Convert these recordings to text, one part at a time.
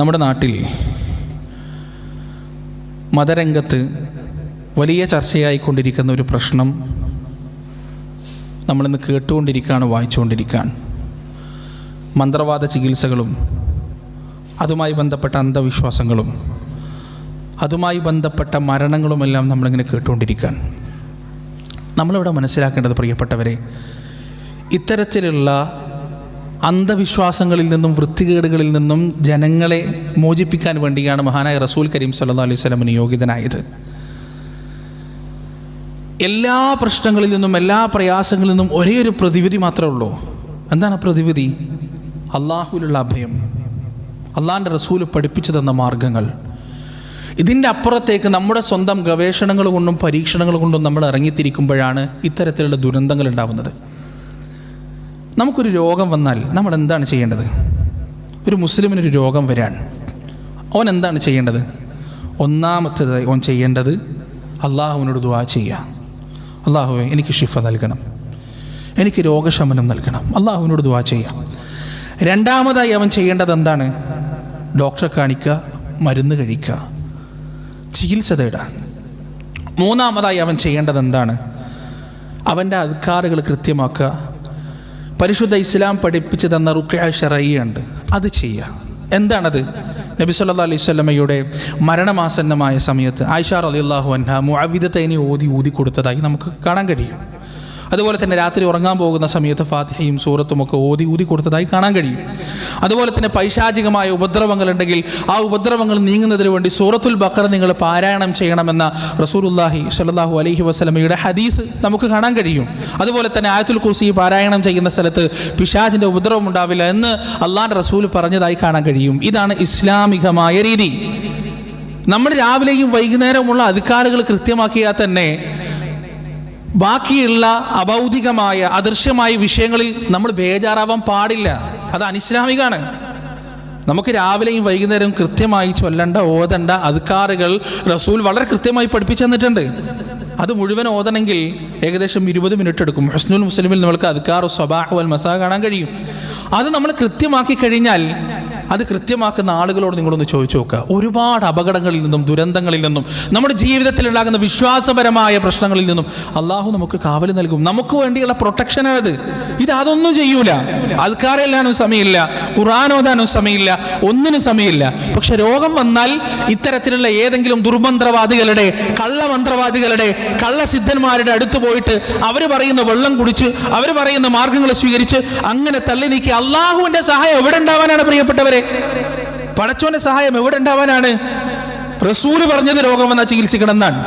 നമ്മുടെ നാട്ടിൽ മതരംഗത്ത് വലിയ ചർച്ചയായിക്കൊണ്ടിരിക്കുന്ന ഒരു പ്രശ്നം നമ്മളിന്ന് കേട്ടുകൊണ്ടിരിക്കുകയാണ് വായിച്ചുകൊണ്ടിരിക്കുകയാണ്. മന്ത്രവാദ ചികിത്സകളും അതുമായി ബന്ധപ്പെട്ട അന്ധവിശ്വാസങ്ങളും അതുമായി ബന്ധപ്പെട്ട മരണങ്ങളുമെല്ലാം നമ്മളിങ്ങനെ കേട്ടുകൊണ്ടിരിക്കുകയാണ്. നമ്മളിവിടെ മനസ്സിലാക്കേണ്ടത് പ്രിയപ്പെട്ടവരെ ഇത്തരത്തിലുള്ള അന്ധവിശ്വാസങ്ങളിൽ നിന്നും വൃത്തികേടുകളിൽ നിന്നും ജനങ്ങളെ മോചിപ്പിക്കാൻ വേണ്ടിയാണ് മഹാനായ റസൂൽ കരീം സല്ലാ അലൈഹി സ്വലം നിയോഗിതനായത്. എല്ലാ പ്രശ്നങ്ങളിൽ നിന്നും എല്ലാ പ്രയാസങ്ങളിൽ നിന്നും ഒരേ ഒരു പ്രതിവിധി മാത്രമേ ഉള്ളൂ. എന്താണ് പ്രതിവിധി? അള്ളാഹുവിലുള്ള അഭയം. അള്ളാഹിന്റെ റസൂൽ പഠിപ്പിച്ചു തന്ന മാർഗങ്ങൾ. ഇതിന്റെ അപ്പുറത്തേക്ക് നമ്മുടെ സ്വന്തം ഗവേഷണങ്ങൾ കൊണ്ടും പരീക്ഷണങ്ങൾ കൊണ്ടും നമ്മൾ ഇറങ്ങിത്തിരിക്കുമ്പോഴാണ് ഇത്തരത്തിലുള്ള ദുരന്തങ്ങൾ ഉണ്ടാവുന്നത്. നമുക്കൊരു രോഗം വന്നാൽ നമ്മൾ എന്താണ് ചെയ്യേണ്ടത്? ഒരു മുസ്ലിമിനൊരു രോഗം വരാൻ അവൻ എന്താണ് ചെയ്യേണ്ടത്? ഒന്നാമത്തേത് അവൻ ചെയ്യേണ്ടത് അള്ളാഹുവിനോട് ദുവാ ചെയ്യുക. അള്ളാഹുവെ എനിക്ക് ഷിഫ നൽകണം. എനിക്ക് രോഗശമനം നൽകണം. അള്ളാഹുവിനോട് ദുവാ ചെയ്യുക. രണ്ടാമതായി അവൻ ചെയ്യേണ്ടത് എന്താണ്? ഡോക്ടറെ കാണിക്കുക മരുന്ന് കഴിക്കുക ചികിത്സ തേടാൻ മൂന്നാമതായി അവൻ ചെയ്യേണ്ടത് എന്താണ്? അവന്റെ അധികാറുകൾ കൃത്യമാക്കുക പരിശുദ്ധ ഇസ്ലാം പഠിപ്പിച്ചു തന്ന റുഖ്യ ഷറയ്യുണ്ട് അത് ചെയ്യുക എന്താണത്? നബി സല്ലാ അലൈഹി സ്വലമയുടെ മരണമാസന്നമായ സമയത്ത് ആയിഷാർ അലി അള്ളാഹു അൻഹ മുഅവിദത്തൈനി ഓതി ഊതി കൊടുത്തതായി നമുക്ക് കാണാൻ കഴിയും. അതുപോലെ തന്നെ രാത്രി ഉറങ്ങാൻ പോകുന്ന സമയത്ത് ഫാത്തിഹയും സൂറത്തും ഒക്കെ ഓതി ഊതി കൊടുത്തതായി കാണാൻ കഴിയും. അതുപോലെ തന്നെ പൈശാചികമായ ഉപദ്രവങ്ങളുണ്ടെങ്കിൽ ആ ഉപദ്രവങ്ങൾ നീങ്ങുന്നതിന് വേണ്ടി സൂറത്തുൽ ബക്കർ നിങ്ങൾ പാരായണം ചെയ്യണമെന്ന റസൂലുല്ലാഹി സ്വല്ലല്ലാഹു അലഹി വസ്ലമയുടെ ഹദീസ് നമുക്ക് കാണാൻ കഴിയും. അതുപോലെ തന്നെ ആയത്തുൽ ഖുസി പാരായണം ചെയ്യുന്ന സ്ഥലത്ത് പിശാജിന്റെ ഉപദ്രവം ഉണ്ടാവില്ല എന്ന് അള്ളാഹിന്റെ റസൂൽ പറഞ്ഞതായി കാണാൻ കഴിയും. ഇതാണ് ഇസ്ലാമികമായ രീതി. നമ്മൾ രാവിലെയും വൈകുന്നേരമുള്ള അധികാരികൾ കൃത്യമാക്കിയാൽ തന്നെ ബാക്കിയുള്ള അഭൗതികമായ അദൃശ്യമായ വിഷയങ്ങളിൽ നമ്മൾ ബേജാറാവാൻ പാടില്ല. അത് അനിസ്ലാമികാണ്. നമുക്ക് രാവിലെയും വൈകുന്നേരവും കൃത്യമായി ചൊല്ലണ്ട ഓതണ്ട അധികാറുകൾ റസൂൽ വളരെ കൃത്യമായി പഠിപ്പിച്ചു തന്നിട്ടുണ്ട്. അത് മുഴുവൻ ഓതണമെങ്കിൽ ഏകദേശം ഇരുപത് മിനിറ്റ് എടുക്കും. ഹസ്നുൽ മുസ്ലിമിൽ നമ്മൾക്ക് അധികാർ സ്വബാഹ് വൽ മസാ കാണാൻ കഴിയും. അത് നമ്മൾ കൃത്യമാക്കി കഴിഞ്ഞാൽ അത് കൃത്യമാക്കുന്ന ആളുകളോട് നിങ്ങളൊന്ന് ചോദിച്ചു നോക്കുക. ഒരുപാട് അപകടങ്ങളിൽ നിന്നും ദുരന്തങ്ങളിൽ നിന്നും നമ്മുടെ ജീവിതത്തിൽ ഉണ്ടാകുന്ന വിശ്വാസപരമായ പ്രശ്നങ്ങളിൽ നിന്നും അള്ളാഹു നമുക്ക് കാവൽ നൽകും. നമുക്ക് വേണ്ടിയുള്ള പ്രൊട്ടക്ഷനാണത് ഇത് അതൊന്നും ചെയ്യൂല. ആൾക്കാരെല്ലാനും സമയമില്ല. ഖുറാൻ ഓതാനും സമയമില്ല. ഒന്നിനും സമയമില്ല. പക്ഷെ രോഗം വന്നാൽ ഇത്തരത്തിലുള്ള ഏതെങ്കിലും ദുർമന്ത്രവാദികളുടെ കള്ളമന്ത്രവാദികളുടെ കള്ളസിദ്ധന്മാരുടെ അടുത്ത് പോയിട്ട് അവർ പറയുന്ന വെള്ളം കുടിച്ച് അവർ പറയുന്ന മാർഗങ്ങൾ സ്വീകരിച്ച് അങ്ങനെ തള്ളി നീക്കി അള്ളാഹുവിന്റെ സഹായം എവിടെ ഉണ്ടാവാനാണ് പ്രിയപ്പെട്ടവരെ? പടച്ചോന്റെ സഹായം എവിടെ ഉണ്ടാവാനാണ്? റസൂൽ പറഞ്ഞത് രോഗം വന്നാൽ ചികിത്സിക്കണം എന്നാണ്.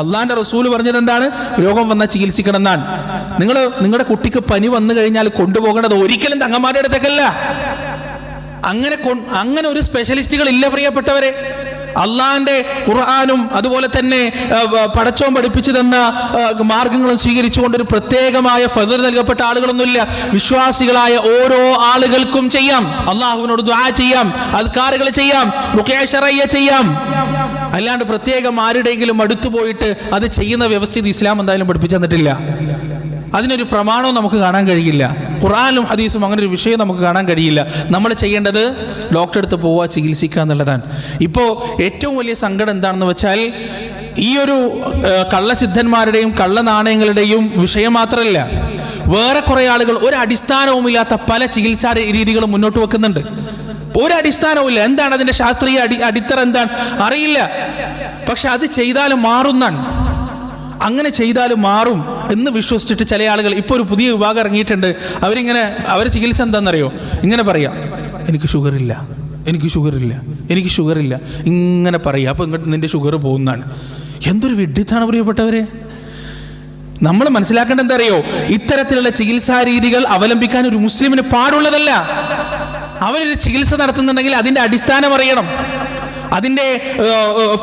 അള്ളാന്റെ റസൂൽ പറഞ്ഞത് എന്താണ്? രോഗം വന്നാൽ ചികിത്സിക്കണം എന്നാണ്. നിങ്ങൾ നിങ്ങളുടെ കുട്ടിക്ക് പനി വന്നു കഴിഞ്ഞാൽ കൊണ്ടുപോകേണ്ടത് ഒരിക്കലും തങ്ങന്മാരുടെ അടുത്തേക്കല്ല. അങ്ങനെ അങ്ങനെ ഒരു സ്പെഷ്യലിസ്റ്റുകൾ ഇല്ല പ്രിയപ്പെട്ടവരെ. അള്ളാന്റെ ഖുർആാനും അതുപോലെ തന്നെ പടച്ചവും പഠിപ്പിച്ചു തന്ന മാർഗങ്ങളും സ്വീകരിച്ചുകൊണ്ട് ഒരു പ്രത്യേകമായ ഫതിർ നൽകപ്പെട്ട ആളുകളൊന്നുമില്ല. വിശ്വാസികളായ ഓരോ ആളുകൾക്കും ചെയ്യാം. അള്ളാഹുവിനോട് ദ്വാ ചെയ്യാം അദ്കാറുകൾ ചെയ്യാം റുഖിയ ചെയ്യാം. അല്ലാണ്ട് പ്രത്യേകം ആരുടെയെങ്കിലും അടുത്തു പോയിട്ട് അത് ചെയ്യുന്ന വ്യവസ്ഥിതി ഇസ്ലാം എന്തായാലും പഠിപ്പിച്ചു തന്നിട്ടില്ല. അതിനൊരു പ്രമാണവും നമുക്ക് കാണാൻ കഴിയില്ല. ഖുറാനും ഹദീസും അങ്ങനെ ഒരു വിഷയം നമുക്ക് കാണാൻ കഴിയില്ല. നമ്മൾ ചെയ്യേണ്ടത് ഡോക്ടറെ അടുത്ത് പോവുക ചികിത്സിക്കുക എന്നുള്ളതാണ്. ഇപ്പോൾ ഏറ്റവും വലിയ സങ്കടം എന്താണെന്ന് വെച്ചാൽ ഈ ഒരു കള്ളസിദ്ധന്മാരുടെയും കള്ളനാണയങ്ങളുടെയും വിഷയം മാത്രമല്ല വേറെ കുറേ ആളുകൾ ഒരു അടിസ്ഥാനവുമില്ലാത്ത പല ചികിത്സാ രീതികളും മുന്നോട്ട് വെക്കുന്നുണ്ട്. ഒരു അടിസ്ഥാനവുമില്ല എന്താണ് അതിന്റെ ശാസ്ത്രീയ അടി അടിത്തറ എന്താണ്? അറിയില്ല. പക്ഷെ അത് ചെയ്താലും മാറുന്നാണ് അങ്ങനെ ചെയ്താലും മാറും. എന്ന് വിശ്വസിച്ചിട്ട് ചില ആളുകൾ ഇപ്പോൾ ഒരു പുതിയ വിഭാഗം ഇറങ്ങിയിട്ടുണ്ട്. അവരിങ്ങനെ അവർ ചികിത്സ എന്താണെന്നറിയോ? ഇങ്ങനെ പറയാം എനിക്ക് ഷുഗർ ഇല്ല എനിക്ക് ഷുഗർ ഇല്ല എനിക്ക് ഷുഗർ ഇല്ല. ഇങ്ങനെ പറയുക അപ്പോൾ ഇങ്ങോട്ട് നിന്റെ ഷുഗർ പോകുന്നതാണ്. എന്തൊരു വിഡ്ഢിത്താണ് പ്രിയപ്പെട്ടവരെ. നമ്മൾ മനസ്സിലാക്കേണ്ട എന്താ അറിയോ ഇത്തരത്തിലുള്ള ചികിത്സാ രീതികൾ അവലംബിക്കാൻ ഒരു മുസ്ലിമിന് പാടുള്ളതല്ല. അവനൊരു ചികിത്സ നടത്തുന്നുണ്ടെങ്കിൽ അതിന്റെ അടിസ്ഥാനം അറിയണം. അതിന്റെ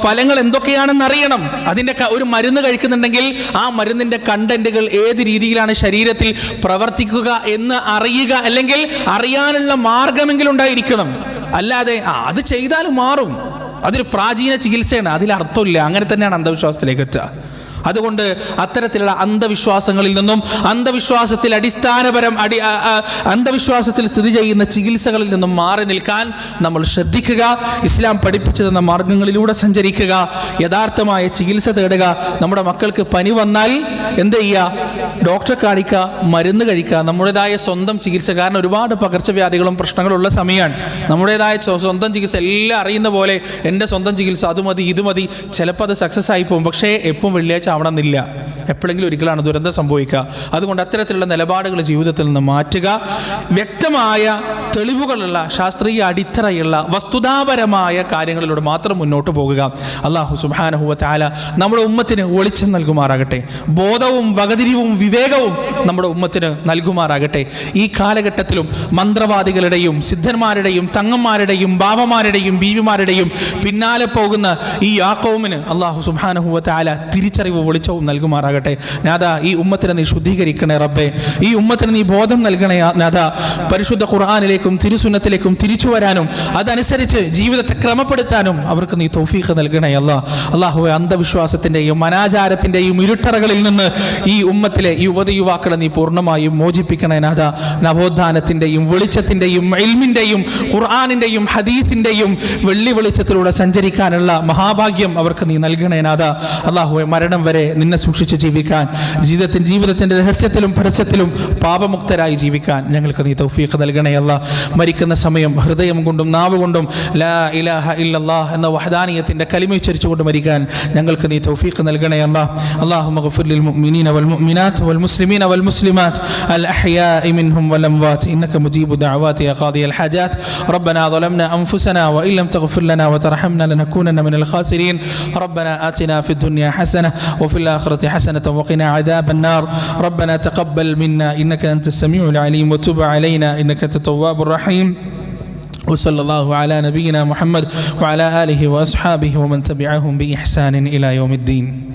ഫലങ്ങൾ എന്തൊക്കെയാണെന്ന് അറിയണം. അതിന്റെ ഒരു മരുന്ന് കഴിക്കുന്നുണ്ടെങ്കിൽ ആ മരുന്നിന്റെ കണ്ടന്റുകൾ ഏത് രീതിയിലാണ് ശരീരത്തിൽ പ്രവർത്തിക്കുക എന്ന് അറിയുക അല്ലെങ്കിൽ അറിയാനുള്ള മാർഗമെങ്കിലും ഉണ്ടായിരിക്കണം. അല്ലാതെ ആ അത് ചെയ്താൽ മാറും. അതൊരു പ്രാചീന ചികിത്സയാണ്. അതിൽ അർത്ഥമില്ല. അങ്ങനെ തന്നെയാണ് അന്ധവിശ്വാസത്തിലേക്ക് എത്തുക. അതുകൊണ്ട് അത്തരത്തിലുള്ള അന്ധവിശ്വാസങ്ങളിൽ നിന്നും അന്ധവിശ്വാസത്തിൽ അടിസ്ഥാനപരം അടി അന്ധവിശ്വാസത്തിൽ സ്ഥിതി ചെയ്യുന്ന ചികിത്സകളിൽ നിന്നും മാറി നിൽക്കാൻ നമ്മൾ ശ്രദ്ധിക്കുക ഇസ്ലാം പഠിപ്പിച്ചു തന്ന മാർഗങ്ങളിലൂടെ സഞ്ചരിക്കുക യഥാർത്ഥമായ ചികിത്സ തേടുക നമ്മുടെ മക്കൾക്ക് പനി വന്നാൽ എന്ത് ചെയ്യുക? ഡോക്ടറെ കാണിക്കുക മരുന്ന് കഴിക്കുക. നമ്മുടേതായ സ്വന്തം ചികിത്സ കാരണം ഒരുപാട് പകർച്ചവ്യാധികളും പ്രശ്നങ്ങളും ഉള്ള സമയമാണ്. നമ്മുടേതായ സ്വന്തം ചികിത്സ എല്ലാം അറിയുന്ന പോലെ എന്റെ സ്വന്തം ചികിത്സ അത് മതി ഇത് മതി ചിലപ്പോൾ അത് സക്സസ് ആയി പോകും. പക്ഷേ എപ്പം വെള്ളിയാഴ്ച ആവണമെന്നില്ല എപ്പോഴെങ്കിലും ഒരിക്കലാണ് ദുരന്തം സംഭവിക്കുക. അതുകൊണ്ട് അത്തരത്തിലുള്ള നിലപാടുകൾ ജീവിതത്തിൽ നിന്ന് മാറ്റുക. വ്യക്തമായ തെളിവുകളുള്ള ശാസ്ത്രീയ അടിത്തറയുള്ള വസ്തുതാപരമായ കാര്യങ്ങളിലൂടെ മാത്രം മുന്നോട്ട് പോകുക. അള്ളാഹു സുബാനഹുവ നമ്മുടെ ഉമ്മത്തിന് വെളിച്ചം നൽകുമാറാകട്ടെ. ബോധവും വകതിരിവും വിവേകവും നമ്മുടെ ഉമ്മത്തിന് നൽകുമാറാകട്ടെ. ഈ കാലഘട്ടത്തിലും മന്ത്രവാദികളുടെയും സിദ്ധന്മാരുടെയും തങ്ങന്മാരുടെയും ബാബമാരുടെയും ബീവിമാരുടെയും പിന്നാലെ പോകുന്ന ഈ യാക്കോമിന് അള്ളാഹു സുബാനഹുവ തിരിച്ചറിവ് വെളിച്ചവും നൽകുമാറാകട്ടെ. നാഥ ഈ ഉമ്മത്തിനെ നീ ശുദ്ധീകരിക്കണേ റബ്ബേ. ഈ ഉമ്മത്തിന് നീ ബോധം നൽകണേ നാഥ. പരിശുദ്ധ ഖുർആാനിലേക്കും തിരുസുന്നത്തിലേക്കും തിരിച്ചു വരാനും അതനുസരിച്ച് ജീവിതത്തെ ക്രമപ്പെടുത്താനും അവർക്ക് നീ തൗഫീഖ് നൽകണേ അല്ല. അള്ളാഹു അന്ധവിശ്വാസത്തിന്റെയും അനാചാരത്തിന്റെയും ഇരുട്ടറകളിൽ നിന്ന് ഈ ഉമ്മത്തിലെ യുവത യുവാക്കളെ നീ പൂർണമായും മോചിപ്പിക്കണേ നാഥ. നവോത്ഥാനത്തിന്റെയും വെളിച്ചത്തിന്റെയും എൽമിന്റെയും ഖുർആാനിന്റെയും ഹദീഫിന്റെയും വെള്ളി വെളിച്ചത്തിലൂടെ സഞ്ചരിക്കാനുള്ള മഹാഭാഗ്യം അവർക്ക് നീ നൽകണേ നാഥ. അള്ളാഹുവെ മരണം വരെ നിന്നെ സൂക്ഷിച്ച് ജീവിക്കാൻ ജീവിതത്തിൻ ജീവിതത്തിൻ്റെ രഹസ്യത്തിലും പരസ്യത്തിലും പാപമുക്തരായി ജീവിക്കാൻ ഞങ്ങൾക്ക് നീ തൗഫീഖ് നൽകണേ അല്ല മരിക്കുന്ന സമയം ഹൃദയം കൊണ്ടും നാവ് കൊണ്ടും ലാ ഇലാഹ ഇല്ലല്ലാ എന്ന വഹദാനിയത്തിൻ്റെ കലിമ ഉച്ചരിച്ചുകൊണ്ട് മരിക്കാൻ ഞങ്ങൾക്ക് നീ തൗഫീഖ് നൽകണേ അല്ല അള്ളാഹു മഗ്ഫിർ ലിൽ മുഅ്മിനീന വൽ മുഅ്മിനാത്ത് വൽ മുസ്ലിമീന വൽ മുസ്ലിമാത്ത് അൽ അഹ്യാഇ മിൻഹും വൽ അംവാത്ത് ഇന്നക മുജീബു ദഅവാതി യാ ഖാദി അൽ ഹജാത്ത് ربنا ظلمنا أنفسنا وإن لم تغفر لنا وترحمنا لنكونن من الخاسرين ربنا آتنا في الدنيا حسنة وفي الآخرة حسنة وقنا عذاب النار. ربنا تقبل منا إنك أنت السميع العليم وتب علينا إنك التواب الرحيم. وصلى الله على نبينا محمد وعلى آله وأصحابه ومن تبعهم بإحسان إلى يوم الدين.